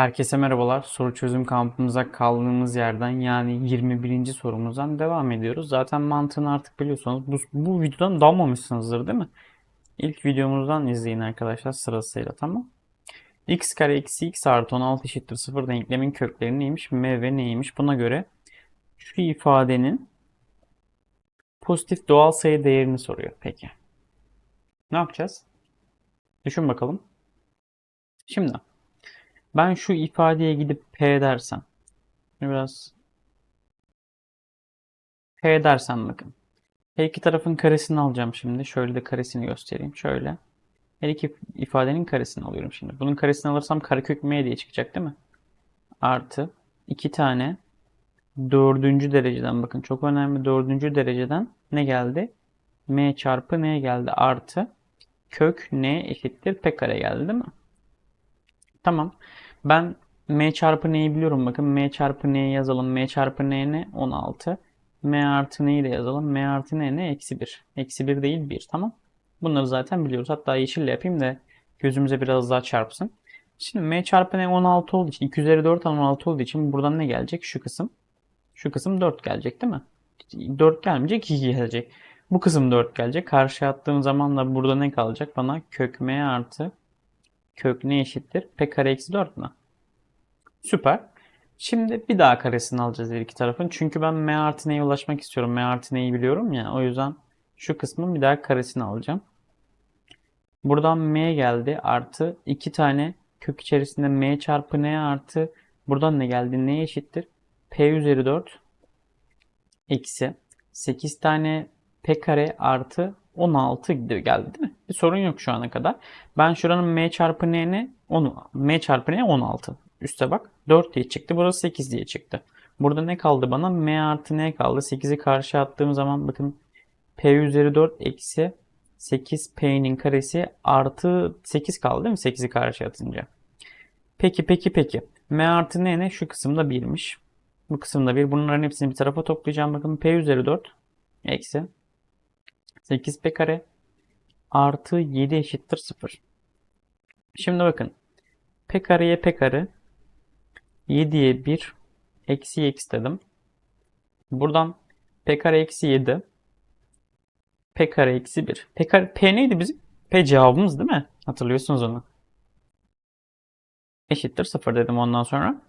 Herkese merhabalar. Soru çözüm kampımıza kaldığımız yerden yani 21. sorumuzdan devam ediyoruz. Zaten mantığını artık biliyorsanız bu, bu videodan dalmamışsınızdır değil mi? İlk videomuzdan izleyin arkadaşlar sırasıyla tamam. x kare eksi x artı 16 eşittir 0 denklemin kökleri neymiş? m ve neymiş? Buna göre şu ifadenin pozitif doğal sayı değerini soruyor. Peki. Ne yapacağız? Düşün bakalım. Şimdi ben şu ifadeye gidip P dersem. Biraz P dersem bakın. Her iki tarafın karesini alacağım şimdi. Şöyle de karesini göstereyim. Şöyle. Her iki ifadenin karesini alıyorum şimdi. Bunun karesini alırsam karekök M diye çıkacak değil mi? Artı iki tane dördüncü dereceden bakın çok önemli dördüncü dereceden ne geldi? M çarpı N geldi artı kök N eşittir P kare geldi değil mi? Tamam. Ben m çarpı n'yi biliyorum. Bakın m çarpı n'yi yazalım. m çarpı n ne? 16. m artı n'yi de yazalım. m artı n ne? Eksi 1. Eksi 1 değil 1. Tamam. Bunları zaten biliyoruz. Hatta yeşille yapayım da gözümüze biraz daha çarpsın. Şimdi m çarpı n 16 olduğu için 2 üzeri 4 16 olduğu için buradan ne gelecek? Şu kısım. Şu kısım 4 gelecek değil mi? 4 gelmeyecek 2 gelecek. Bu kısım 4 gelecek. Karşıya attığım zaman da burada ne kalacak? Bana kök m artı kök ne eşittir? P kare eksi 4 mü? Süper. Şimdi bir daha karesini alacağız her iki tarafın. Çünkü ben m artı n'ye ulaşmak istiyorum. m artı n'yi biliyorum ya. O yüzden şu kısmın bir daha karesini alacağım. Buradan m geldi artı iki tane kök içerisinde m çarpı n artı buradan ne geldi? n eşittir? p üzeri 4 eksi 8 tane p kare artı 16 geldi değil mi? Bir sorun yok şu ana kadar. Ben şuranın m çarpı n'ne 10, m çarpı n 16. Üste bak 4 diye çıktı. Burası 8 diye çıktı. Burada ne kaldı bana? m artı n kaldı. 8'i karşı attığım zaman bakın p üzeri 4 eksi 8p'nin karesi artı 8 kaldı değil mi? 8'i karşı atınca. Peki peki peki. m artı n ne? Şu kısımda 1'miş. Bu kısımda 1. Bunların hepsini bir tarafa toplayacağım. Bakın p üzeri 4 eksi 8p kare artı 7 eşittir 0. Şimdi bakın. P kareye P kare 7'ye 1 eksi x dedim. Buradan P kare eksi 7 P kare eksi 1. P, kare, P neydi bizim? P cevabımız değil mi? Hatırlıyorsunuz onu. Eşittir 0 dedim ondan sonra.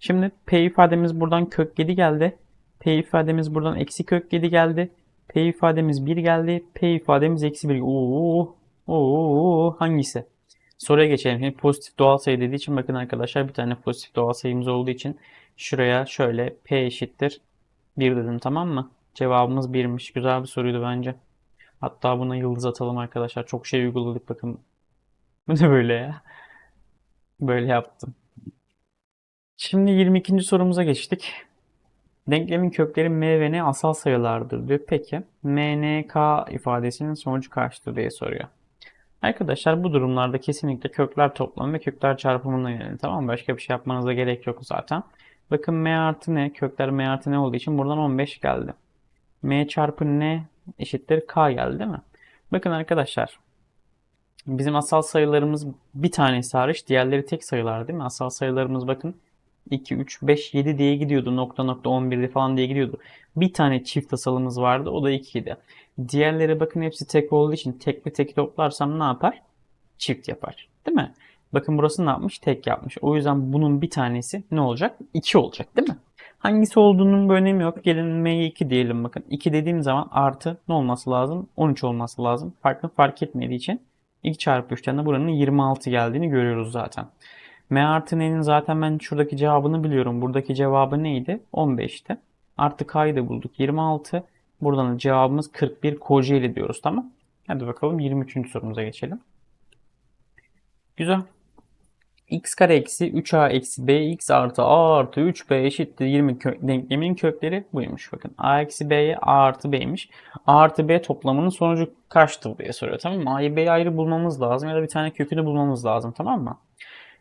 Şimdi P ifademiz buradan kök 7 geldi. P ifademiz buradan eksi kök 7 geldi. P ifademiz 1 geldi. P ifademiz eksi 1. Oo, oo, hangisi? Soruya geçelim. Şimdi pozitif doğal sayı dediği için bakın arkadaşlar bir tane pozitif doğal sayımız olduğu için şuraya şöyle P eşittir 1 dedim tamam mı? Cevabımız 1'miş. Güzel bir soruydu bence. Hatta buna yıldız atalım arkadaşlar. Çok şey uyguladık bakın. Bu ne böyle ya? Böyle yaptım. Şimdi 22. sorumuza geçtik. Denklemin kökleri m ve n asal sayılardır diyor. Peki m, n, k ifadesinin sonucu kaçtır diye soruyor. Arkadaşlar bu durumlarda kesinlikle kökler toplamı ve kökler çarpımına yönelim. Tamam? Başka bir şey yapmanıza gerek yok zaten. Bakın m artı n, kökler m artı n olduğu için buradan 15 geldi. m çarpı n eşittir k geldi değil mi? Bakın arkadaşlar bizim asal sayılarımız bir tanesi hariç diğerleri tek sayılar değil mi? Asal sayılarımız bakın 2, 3, 5, 7 diye gidiyordu. Nokta nokta 11'de falan diye gidiyordu. Bir tane çift asalımız vardı. O da 2 idi. Diğerleri bakın hepsi tek olduğu için tekli tek toplarsam ne yapar? Çift yapar. Değil mi? Bakın burası ne yapmış? Tek yapmış. O yüzden bunun bir tanesi ne olacak? 2 olacak değil mi? Hangisi olduğunun bir önemi yok. Gelin m'ye 2 diyelim bakın. 2 dediğim zaman artı ne olması lazım? 13 olması lazım. Farklı fark etmediği için 2 çarpı 3'ten de buranın 26 geldiğini görüyoruz zaten. M artı N'nin zaten ben şuradaki cevabını biliyorum. Buradaki cevabı neydi? 15'ti. Artı K'yı da bulduk. 26. Buradan da cevabımız 41 Kocaeli diyoruz. Tamam. Hadi bakalım 23. sorumuza geçelim. Güzel. x kare eksi 3a eksi bx artı a artı 3b eşittir 20 kök, denkleminin kökleri buymuş. Bakın a eksi b'ye a artı b'ymiş. a artı b toplamının sonucu kaçtır diye soruyor. Tamam mı? a'yı b'yi ayrı bulmamız lazım ya da bir tane kökünü bulmamız lazım. Tamam mı?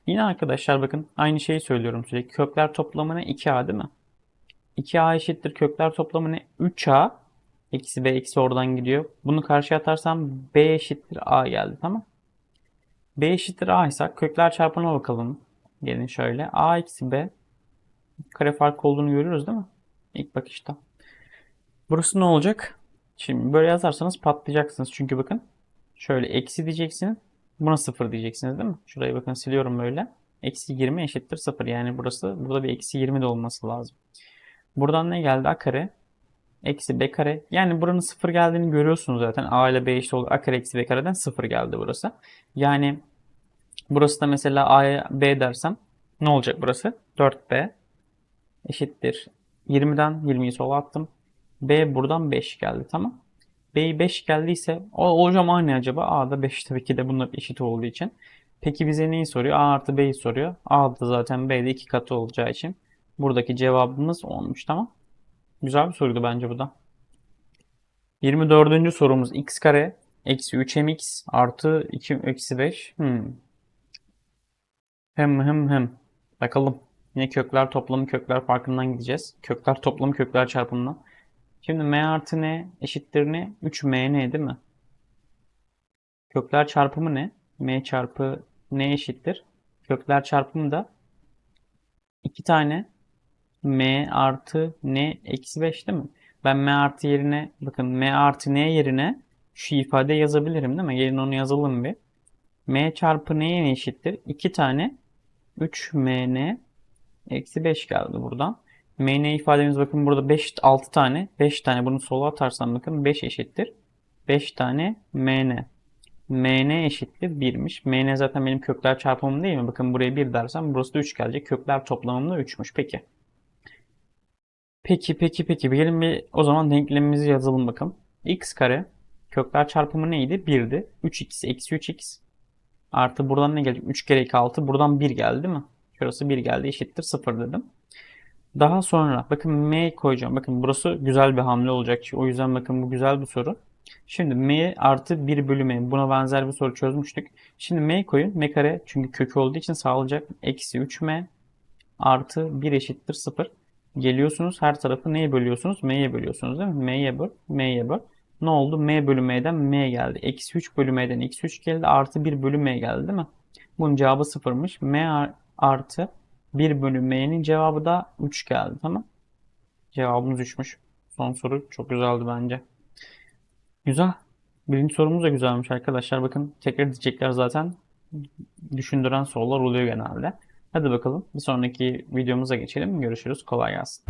Yine arkadaşlar bakın aynı şeyi söylüyorum sürekli. Kökler toplamı ne? 2a değil mi? 2a eşittir kökler toplamı ne? 3a eksi b eksi oradan gidiyor. Bunu karşıya atarsam b eşittir a geldi tamam. b eşittir a ise kökler çarpımına bakalım. Gelin şöyle. A eksi B kare farkı olduğunu görüyoruz değil mi? İlk bakışta. Burası ne olacak? Şimdi böyle yazarsanız patlayacaksınız. Çünkü bakın şöyle eksi diyeceksiniz. Buna sıfır diyeceksiniz değil mi? Şurayı bakın siliyorum böyle. Eksi 20 eşittir sıfır. Yani burası burada bir eksi 20 de olması lazım. Buradan ne geldi? A kare eksi B kare. Yani buranın sıfır geldiğini görüyorsunuz zaten. A ile B eşit olur. A kare eksi B kareden sıfır geldi burası. Yani burası da mesela A'ya B dersem ne olacak burası? 4B eşittir. 20'den 20'yi sola attım. B buradan 5 geldi tamam. B 5 geldiyse o hocam aynı acaba? A da 5 tabii ki de bunlar eşit olduğu için. Peki bize neyi soruyor? A artı B'yi soruyor. A da zaten B'de 2 katı olacağı için buradaki cevabımız olmuş tamam. Güzel bir soruydu bence bu da. 24. sorumuz x kare eksi 3mx artı 2 eksi 5. Hmm. Hem hem hem. Bakalım. Yine kökler toplamı kökler farkından gideceğiz. Kökler toplamı kökler çarpımından. Şimdi m artı n eşittir ne? 3mn değil mi? Kökler çarpımı ne? m çarpı n eşittir. Kökler çarpımı da 2 tane m artı n eksi 5 değil mi? Ben m artı yerine bakın m artı n yerine şu ifade yazabilirim değil mi? Gelin onu yazalım bir. m çarpı n'ye ne eşittir? 2 tane 3mn eksi 5 geldi buradan. Mn ifademiz bakın burada 5 6 tane 5 tane bunu sola atarsam bakın 5 eşittir. 5 tane mn. mn eşittir 1'miş. mn zaten benim kökler çarpımım değil mi? Bakın buraya 1 dersem burası da 3 gelecek. Kökler toplamım da 3'müş. Peki. Peki peki peki. Gelin bir o zaman denklemimizi yazalım bakalım. x kare kökler çarpımı neydi? 1'di. 3x eksi 3x artı buradan ne gelecek? 3 kere 2 6. Buradan 1 geldi değil mi? Şurası 1 geldi eşittir 0 dedim. Daha sonra bakın m koyacağım. Bakın burası güzel bir hamle olacak. O yüzden bakın bu güzel bir soru. Şimdi m artı 1 bölü m. Buna benzer bir soru çözmüştük. Şimdi m koyun. m kare çünkü kökü olduğu için sağlayacak. Eksi 3m artı 1 eşittir 0. Geliyorsunuz her tarafı neye bölüyorsunuz? m'ye bölüyorsunuz değil mi? m'ye böl, m'ye böl. Ne oldu? m bölü m'den m geldi. Eksi 3 bölü m'den eksi 3 geldi. Artı 1 bölü m geldi değil mi? Bunun cevabı sıfırmış. m artı 1 bölü m'nin cevabı da 3 geldi. Tamam. Cevabımız 3'müş. Son soru çok güzeldi bence. Güzel. Birinci sorumuz da güzelmiş arkadaşlar. Bakın tekrar diyecekler zaten. Düşündüren sorular oluyor genelde. Hadi bakalım bir sonraki videomuza geçelim. Görüşürüz. Kolay gelsin.